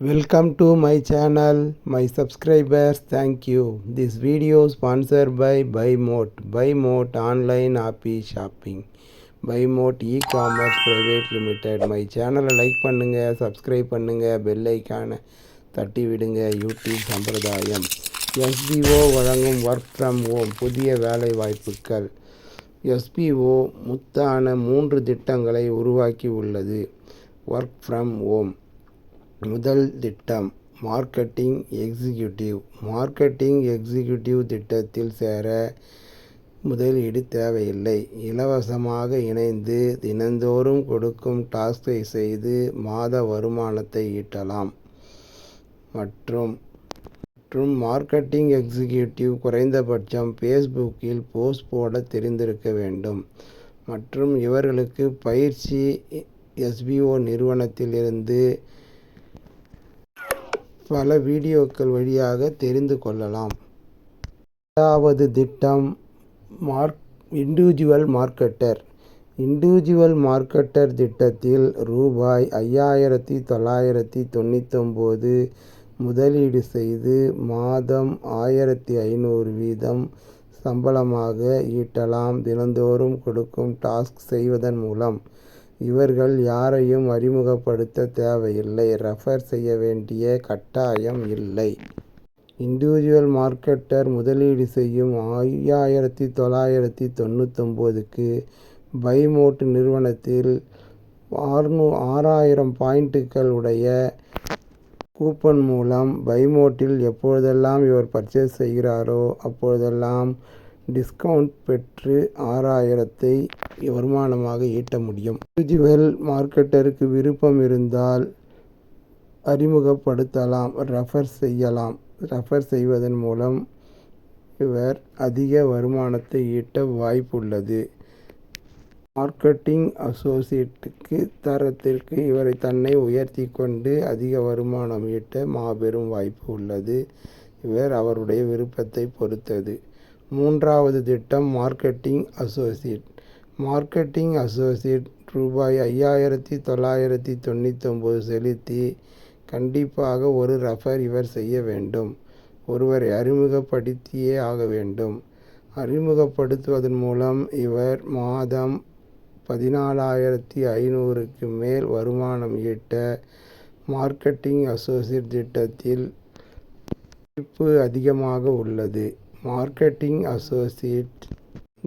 Welcome to my channel, my subscribers, thank you. This video sponsored by BuyMote. BuyMote online happy shopping. BuyMote e-commerce private limited. my சேனலை like பண்ணுங்க subscribe பண்ணுங்க bell ஐக்கானை தட்டி விடுங்க YouTube சம்பிரதாயம் SPO வழங்கும் work from home புதிய வேலை வாய்ப்புகள் எஸ்பிஓ முத்தான மூன்று திட்டங்களை உருவாக்கி உள்ளது ஒர்க் ஃப்ரம் ஹோம் முதல் திட்டம் மார்க்கெட்டிங் எக்ஸிக்யூட்டிவ். மார்க்கெட்டிங் எக்ஸிக்யூட்டிவ் திட்டத்தில் சேர முதலீடு தேவையில்லை. இலவசமாக இணைந்து தினந்தோறும் கொடுக்கும் டாஸ்கை செய்து மாத வருமானத்தை ஈட்டலாம். மற்றும் மற்றும் மார்க்கெட்டிங் எக்ஸிக்யூட்டிவ் குறைந்தபட்சம் ஃபேஸ்புக்கில் போஸ்ட் போட தெரிந்திருக்க வேண்டும். மற்றும் இவர்களுக்கு பயிற்சி எஸ்பிஓ நிறுவனத்திலிருந்து பல வீடியோக்கள் வழியாக தெரிந்து கொள்ளலாம். இரண்டாவது திட்டம் mark individual marketer individual marketer திட்டத்தில் ரூபாய் ஐயாயிரத்தி தொள்ளாயிரத்தி தொண்ணூத்தொம்பது முதலீடு செய்து மாதம் ஆயிரத்தி ஐநூறு வீதம் சம்பளமாக ஈட்டலாம். தினந்தோறும் கொடுக்கும் டாஸ்க் செய்வதன் மூலம் இவர்கள் யாரையும் அறிமுகப்படுத்த தேவையில்லை. ரெஃபர் செய்ய வேண்டிய கட்டாயம் இல்லை. இண்டிவிஜுவல் மார்க்கெட்டர் முதலீடு செய்யும் ஐயாயிரத்தி தொள்ளாயிரத்தி தொண்ணூத்தொம்போதுக்கு பைமோட் நிறுவனத்தில் ஆறுநூ ஆறாயிரம் பாயிண்ட்டுகள் உடைய கூப்பன் மூலம் பைமோட்டில் எப்பொழுதெல்லாம் இவர் பர்ச்சேஸ் செய்கிறாரோ அப்பொழுதெல்லாம் டிஸ்கவுண்ட் பெற்று ஆறாயிரத்தை வருமானமாக ஈட்ட முடியும். இண்டிவிஜுவல் மார்க்கெட்டருக்கு விருப்பம் இருந்தால் அறிமுகப்படுத்தலாம் ரெஃபர் செய்யலாம். ரெஃபர் செய்வதன் மூலம் இவர் அதிக வருமானத்தை ஈட்ட வாய்ப்புள்ளது. மார்க்கெட்டிங் அசோசியேட்டுக்கு தரத்திற்கு இவரை தன்னை உயர்த்தி கொண்டு அதிக வருமானம் ஈட்ட மாபெரும் வாய்ப்பு உள்ளது. இவர் அவருடைய விருப்பத்தை பொறுத்தது. மூன்றாவது திட்டம் மார்க்கெட்டிங் அசோசியேட் மார்க்கெட்டிங் அசோசியேட் ரூபாய் ஐயாயிரத்தி தொள்ளாயிரத்தி தொண்ணூத்தொம்பது செலுத்தி கண்டிப்பாக ஒரு ரெஃபர் இவர் செய்ய வேண்டும். ஒருவரை அறிமுகப்படுத்தியே ஆக வேண்டும். அறிமுகப்படுத்துவதன் மூலம் இவர் மாதம் பதினாலாயிரத்தி ஐநூறுக்கு மேல் வருமானம் ஈட்ட மார்க்கெட்டிங் அசோசியேட் திட்டத்தில் அதிகமாக உள்ளது. மார்க்கெட்டிங் அசோசியேட்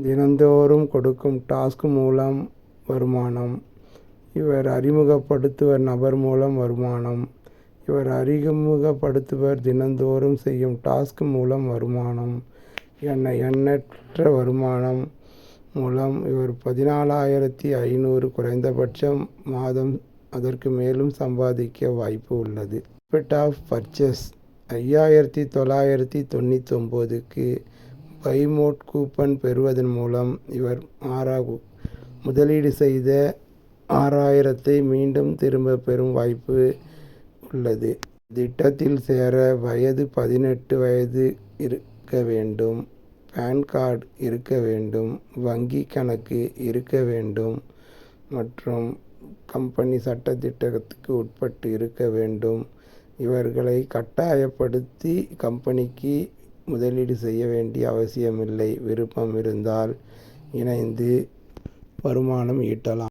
தினந்தோறும் கொடுக்கும் டாஸ்க் மூலம் வருமானம். இவர் அறிமுகப்படுத்துவர் நபர் மூலம் வருமானம். இவர் அறிமுகப்படுத்துவர் தினந்தோறும் செய்யும் டாஸ்க் மூலம் வருமானம். என எண்ணற்ற வருமானம் மூலம் இவர் பதினாலாயிரத்தி ஐநூறு குறைந்தபட்சம் மாதம் அதற்கு மேலும் சம்பாதிக்க வாய்ப்பு உள்ளது. ப்ராஃபிட் ஆஃப் பர்ச்சேஸ் ஐயாயிரத்தி தொள்ளாயிரத்தி தொண்ணூத்தொம்போதுக்கு பைமோட் கூப்பன் பெறுவதன் மூலம் இவர் ஆறா முதலீடு செய்த ஆறாயிரத்தை மீண்டும் திரும்ப பெறும் வாய்ப்பு உள்ளது. திட்டத்தில் சேர வயது பதினெட்டு வயது இருக்க வேண்டும். பேன் கார்டு இருக்க வேண்டும். வங்கி கணக்கு இருக்க வேண்டும். மற்றும் கம்பெனி சட்டத்திட்டத்துக்கு உட்பட்டு இருக்க வேண்டும். இவர்களை கட்டாயப்படுத்தி கம்பெனிக்கு முதலீடு செய்ய வேண்டிய அவசியமில்லை. விருப்பம் இருந்தால் இணைந்து வருமானம் ஈட்டலாம்.